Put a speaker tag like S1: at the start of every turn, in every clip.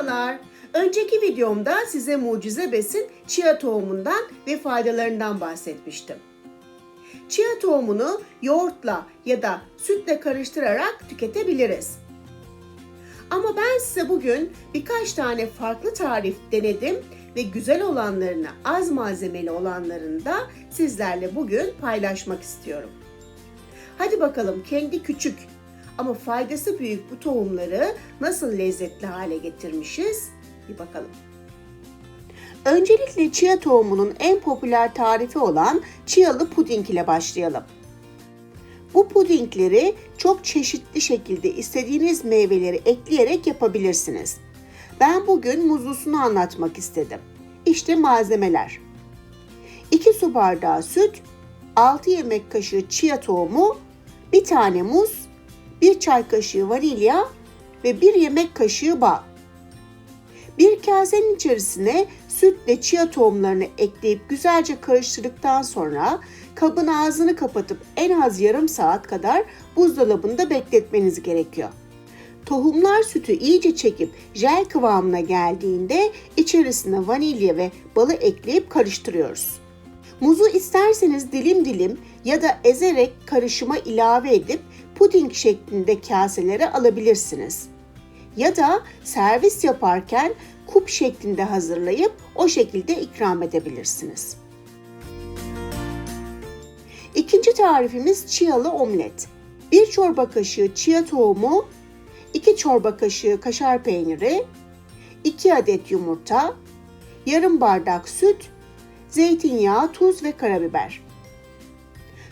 S1: Merhabalar. Önceki videomda size mucize besin chia tohumundan ve faydalarından bahsetmiştim. Chia tohumunu yoğurtla ya da sütle karıştırarak tüketebiliriz. Ama ben size bugün birkaç tane farklı tarif denedim ve güzel olanlarını, az malzemeli olanlarını da sizlerle bugün paylaşmak istiyorum. Hadi bakalım kendi küçük ama faydası büyük bu tohumları nasıl lezzetli hale getirmişiz? Bir bakalım. Öncelikle chia tohumunun en popüler tarifi olan chialı puding ile başlayalım. Bu pudingleri çok çeşitli şekilde istediğiniz meyveleri ekleyerek yapabilirsiniz. Ben bugün muzlusunu anlatmak istedim. İşte malzemeler. 2 su bardağı süt, 6 yemek kaşığı chia tohumu, 1 tane muz, 1 çay kaşığı vanilya ve 1 yemek kaşığı bal. Bir kasenin içerisine sütle chia tohumlarını ekleyip güzelce karıştırdıktan sonra kabın ağzını kapatıp en az yarım saat kadar buzdolabında bekletmeniz gerekiyor. Tohumlar sütü iyice çekip jel kıvamına geldiğinde içerisine vanilya ve balı ekleyip karıştırıyoruz. Muzu isterseniz dilim dilim ya da ezerek karışıma ilave edip puding şeklinde kaselere alabilirsiniz. Ya da servis yaparken kup şeklinde hazırlayıp o şekilde ikram edebilirsiniz. İkinci tarifimiz chialı omlet. 1 çorba kaşığı chia tohumu, 2 çorba kaşığı kaşar peyniri, 2 adet yumurta, yarım bardak süt, zeytinyağı, tuz ve karabiber.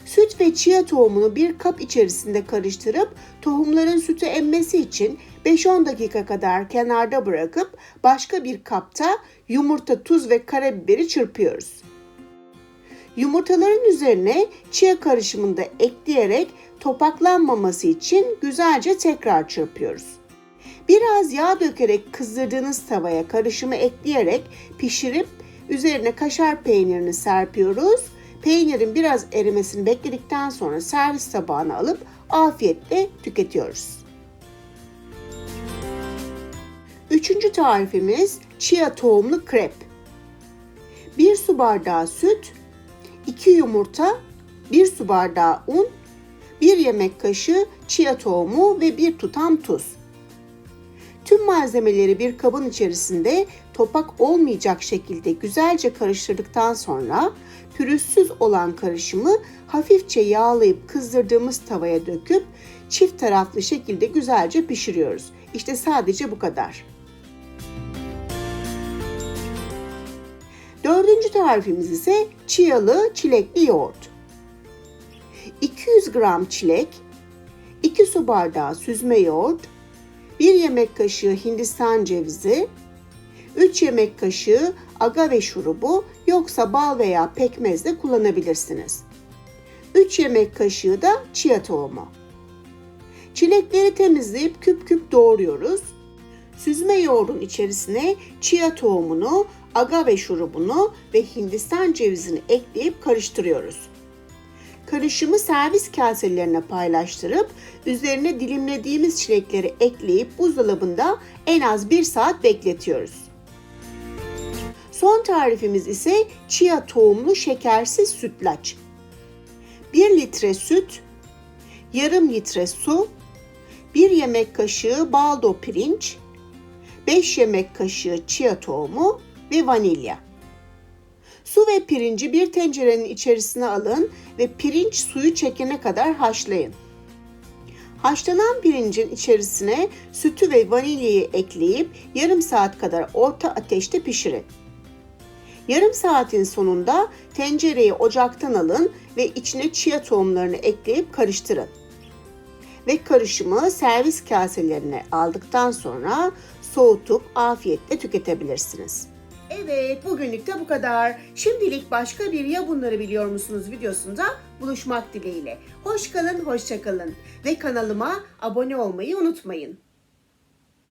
S1: Süt ve chia tohumunu bir kap içerisinde karıştırıp tohumların sütü emmesi için 5-10 dakika kadar kenarda bırakıp başka bir kapta yumurta, tuz ve karabiberi çırpıyoruz. Yumurtaların üzerine chia karışımını da ekleyerek topaklanmaması için güzelce tekrar çırpıyoruz. Biraz yağ dökerek kızdırdığınız tavaya karışımı ekleyerek pişirip üzerine kaşar peynirini serpiyoruz. Peynirin biraz erimesini bekledikten sonra servis tabağına alıp afiyetle tüketiyoruz. Üçüncü tarifimiz chia tohumlu krep. 1 su bardağı süt, 2 yumurta, 1 su bardağı un, 1 yemek kaşığı chia tohumu ve 1 tutam tuz. Tüm malzemeleri bir kabın içerisinde topak olmayacak şekilde güzelce karıştırdıktan sonra pürüzsüz olan karışımı hafifçe yağlayıp kızdırdığımız tavaya döküp çift taraflı şekilde güzelce pişiriyoruz. İşte sadece bu kadar. Dördüncü tarifimiz ise chialı çilekli yoğurt. 200 gram çilek, 2 su bardağı süzme yoğurt, 1 yemek kaşığı hindistan cevizi, 3 yemek kaşığı agave şurubu yoksa bal veya pekmez de kullanabilirsiniz. 3 yemek kaşığı da chia tohumu. Çilekleri temizleyip küp küp doğruyoruz. Süzme yoğurdun içerisine chia tohumunu, agave şurubunu ve hindistan cevizini ekleyip karıştırıyoruz. Karışımı servis kaselerine paylaştırıp üzerine dilimlediğimiz çilekleri ekleyip buzdolabında en az 1 saat bekletiyoruz. Son tarifimiz ise chia tohumlu şekersiz sütlaç. 1 litre süt, yarım litre su, 1 yemek kaşığı baldo pirinç, 5 yemek kaşığı chia tohumu ve vanilya. Su ve pirinci bir tencerenin içerisine alın ve pirinç suyu çekene kadar haşlayın. Haşlanan pirincin içerisine sütü ve vanilyayı ekleyip yarım saat kadar orta ateşte pişirin. Yarım saatin sonunda tencereyi ocaktan alın ve içine chia tohumlarını ekleyip karıştırın. Ve karışımı servis kaselerine aldıktan sonra soğutup afiyetle tüketebilirsiniz. Evet, bugünlük de bu kadar. Şimdilik başka bir ya bunları biliyor musunuz videosunda buluşmak dileğiyle. Hoş kalın, hoşça kalın ve kanalıma abone olmayı unutmayın.